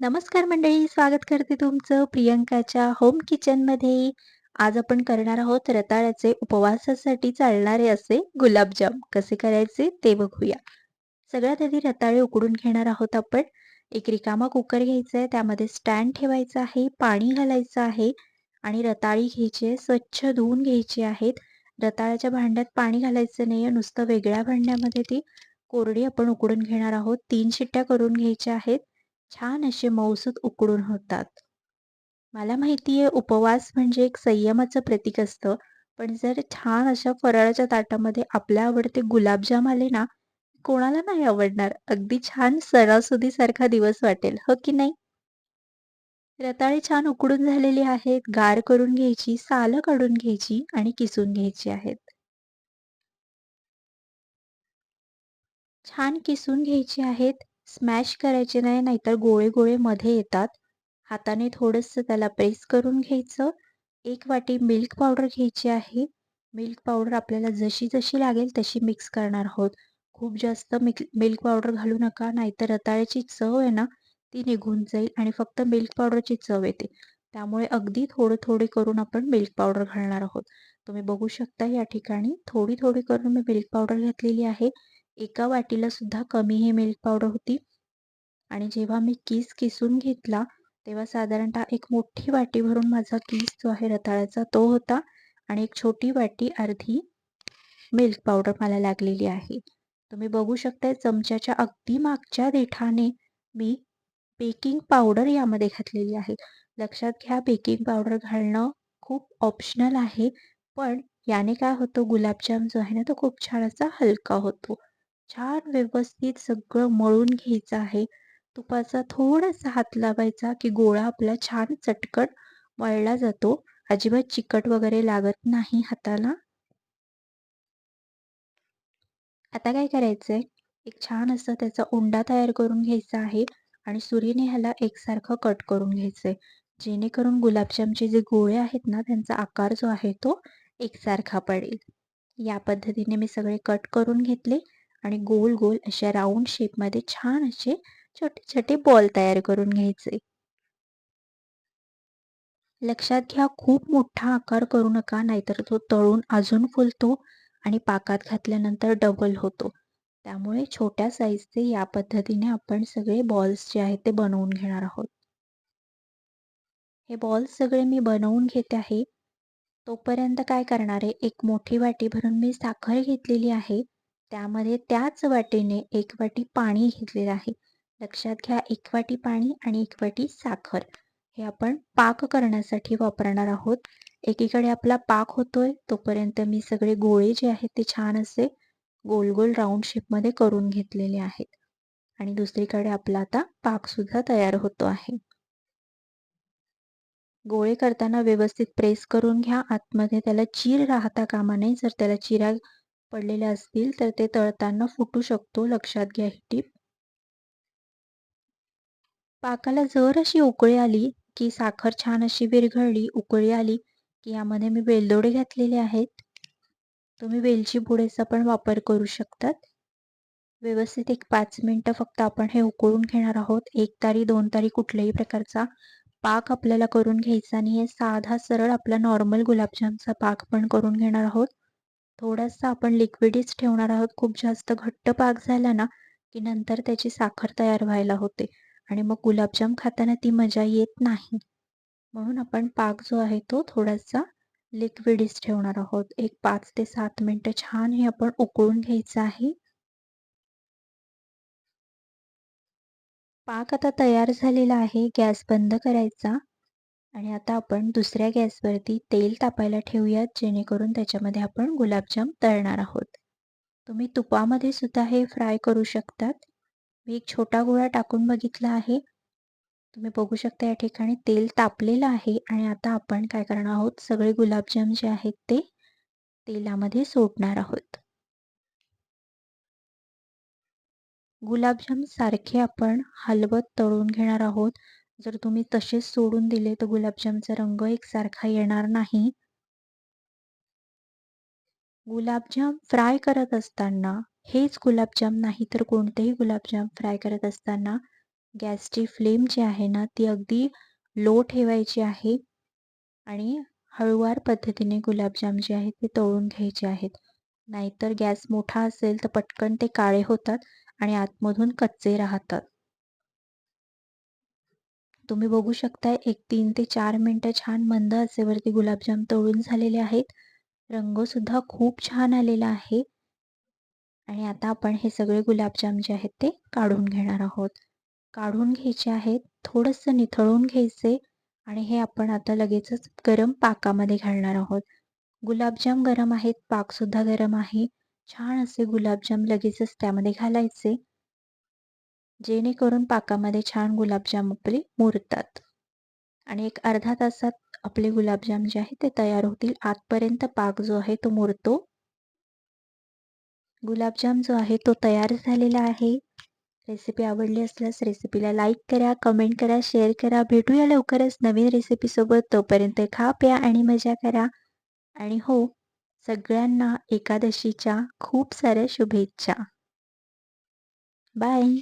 नमस्कार मंडळी, स्वागत करते तुमचं प्रियंकाच्या होम किचनमध्ये. आज आपण करणार आहोत रताळ्याचे उपवासासाठी चालणारे असे गुलाबजाम. कसे करायचे ते बघूया. सगळ्यात आधी रताळे उकडून घेणार आहोत आपण. एक रिकामा कुकर घ्यायचा आहे, त्यामध्ये स्टँड ठेवायचं आहे, पाणी घालायचं आहे आणि रताळी घ्यायची आहे, स्वच्छ धुवून घ्यायची आहेत. रताळ्याच्या भांड्यात पाणी घालायचं नाही आहे नुसतं वेगळ्या भांड्यामध्ये ती कोरडी आपण उकडून घेणार आहोत. तीन शिट्ट्या करून घ्यायच्या आहेत. छान असे मऊसूत उकडून होतात. मला माहिती आहे उपवास म्हणजे एक संयमाचं प्रतीक असतं. पण जर छान अशा फराळाच्या ताटामध्ये आपल्या आवडते गुलाबजाम आले ना, कोणाला नाही आवडणार? अगदी छान सणासुदीसारखा दिवस वाटेल, हो की नाही? रताळे छान उकडून झालेली आहेत, गार करून घ्यायची, सालं काढून घ्यायची आणि किसून घ्यायची आहेत. छान किसून घ्यायची आहेत. स्मॅश करायचे नाही, नाहीतर गोळे-गोळे मध्ये येतात. हाताने थोडंसं त्याला प्रेस करून घ्यायचं. एक वाटी मिल्क पावडर घ्यायची आहे. मिल्क पावडर आपल्याला जशी-जशी लागेल तशी मिक्स करणार आहोत. खूप जास्त मिक मिल्क पावडर घालू नका, नाहीतर रताळ्याची चव आहे ना, ती निघून जाईल आणि फक्त मिल्क पावडरची चव येते. त्यामुळे अगदी थोडं-थोडे करून आपण मिल्क पावडर घालणार आहोत. तुम्ही बघू शकता या ठिकाणी थोडी-थोडी करून मी मिल्क पावडर घातलेली आहे. एका वाटीला सुद्धा कमी हे मिल्क पावडर होती आणि जेव्हा मी किस किसून घेतला तेव्हा साधारणतः एक मोठी वाटी भरून माझा किस जो आहे रताळ्याचा तो होता आणि एक छोटी वाटी अर्धी मिल्क पावडर मला लागलेली आहे. तुम्ही बघू शकताय चमच्याच्या अगदी मागच्या देठाने मी बेकिंग पावडर यामध्ये घातलेली आहे. लक्षात घ्या बेकिंग पावडर घालणं खूप ऑप्शनल आहे, पण याने काय होतं गुलाबजाम जो आहे ना तो खूप छान असा हलका होतो. छान व्यवस्थित सगळं मळून घ्यायचं आहे. तुपाचा थोडासा हात लावायचा की गोळा आपला छान चटकन मळला जातो. अजिबात चिकट वगैरे लागत नाही हाताला. आता काय करायचंय, एक छान असं त्याचा उंडा तयार करून घ्यायचा आहे आणि सुरीने ह्याला एकसारखं कट करून घ्यायचंय. जेणेकरून गुलाबजामचे जे गोळे आहेत ना, त्यांचा आकार जो आहे तो एकसारखा पडेल. या पद्धतीने मी सगळे कट करून घेतले आणि गोल गोल अशा राऊंड शेपमध्ये छान असे छोटे छोटे बॉल तयार करून घ्यायचे. लक्षात घ्या खूप मोठा आकार करू नका नाहीतर तो तळून अजून फुलतो आणि पाकात घातल्यानंतर डबल होतो. त्यामुळे छोट्या साईजचे या पद्धतीने आपण सगळे बॉल्स जे आहेत ते बनवून घेणार आहोत. हे बॉल्स सगळे मी बनवून घेते आहे. तोपर्यंत काय करणार आहे? एक मोठी वाटी भरून मी साखर घेतलेली आहे. त्यामध्ये त्याच वाटीने एक वाटी पाणी घेतलेलं आहे. लक्षात घ्या एक वाटी पाणी आणि एक वाटी साखर. हे आपण पाक करण्यासाठी वापरणार आहोत. एकीकडे आपला पाक होतोय तोपर्यंत मी सगळे गोळे जे आहेत ते छान असे गोल गोल राऊंड शेपमध्ये करून घेतलेले आहेत. आणि दुसरीकडे आपला आता पाक सुद्धा तयार होतो आहे. गोळे करताना व्यवस्थित प्रेस करून घ्या. आतमध्ये त्याला चीर राहता कामा नये. जर त्याला चिरा पडलेले असतील तर ते तळताना फुटू शकतो. लक्षात घ्या ही टीप. पाकाला जर अशी उकळी आली की साखर छान अशी विरघळली उकळी आली की यामध्ये मी वेलदोडे घातलेले आहेत. तुम्ही वेलची पुडेचा पण वापर करू शकतात. व्यवस्थित एक पाच मिनटं फक्त आपण हे उकळून घेणार आहोत. एक तारी दोन तारी कुठल्याही प्रकारचा पाक आपल्याला करून घ्यायचा नाही आहे साधा सरळ आपला नॉर्मल गुलाबजामचा पाक पण करून घेणार आहोत. थोडासा आपण लिक्विडच ठेवणार आहोत. खूप जास्त घट्ट पाक झाला ना की नंतर त्याची साखर तयार व्हायला होते. आणि मग गुलाबजाम खाताना ती मजा येत नाही. म्हणून आपण पाक जो आहे तो थोडासा लिक्विडच ठेवणार आहोत. एक पाच ते सात मिनटं छान हे आपण उकळून घ्यायचं आहे. पाक आता तयार झालेला आहे. गॅस बंद करायचा. आणि आता आपण दुसऱ्या गॅसवरती तेल तापायला ठेवूयात जेणेकरून त्याच्यामध्ये आपण गुलाबजाम तळणार आहोत. तुम्ही तुपामध्ये सुद्धा हे फ्राय करू शकतात. मी एक छोटा गोळा टाकून बघितला आहे. तुम्ही बघू शकता या ठिकाणी तेल तापलेलं आहे आणि आता आपण काय करणार आहोत सगळे गुलाबजाम जे आहेत ते तेलामध्ये सोडणार आहोत. गुलाबजाम सारखे आपण हलवत तळून घेणार आहोत. जर तुम्ही तसेच सोडून दिले तर गुलाबजामचा रंग एकसारखा येणार नाही. गुलाबजाम फ्राय करत असताना हेच गुलाबजाम नाही तर कोणतेही गुलाबजाम फ्राय करत असताना गॅसची फ्लेम जी आहे ना ती अगदी लो ठेवायची आहे आणि हळूवार पद्धतीने गुलाबजाम जे आहेत ते तळून घ्यायचे आहेत. नाहीतर गॅस मोठा असेल तर पटकन ते काळे होतात आणि आतमधून कच्चे राहतात. तुम्ही बघू शकता एक तीन ते चार मिनटं छान मंद असेवरती गुलाबजाम तळून झालेले आहेत. रंगसुद्धा खूप छान आलेला आहे. आणि आता आपण हे सगळे गुलाबजाम जे आहेत ते काढून घेणार आहोत. काढून घ्यायचे आहेत थोडंसं निथळून घ्यायचे आणि हे आपण आता लगेचच गरम पाकामध्ये घालणार आहोत. गुलाबजाम गरम आहेत पाकसुद्धा गरम आहे. छान असे गुलाबजाम लगेचच त्यामध्ये घालायचे. जेणेकरून पाकामध्ये छान गुलाबजाम आपले मुरतात. आणि एक अर्धा तासात आपले गुलाबजाम जे आहे ते तयार होतील. आतपर्यंत पाक जो आहे तो मुरतो. गुलाबजाम जो आहे तो तयार झालेला आहे. रेसिपी आवडली असल्यास रेसिपीला लाईक करा कमेंट करा शेअर करा. भेटूया लवकरच नवीन रेसिपीसोबत तोपर्यंत खा प्या आणि मजा करा. आणि हो सगळ्यांना एकादशीच्या खूप साऱ्या शुभेच्छा. बाय.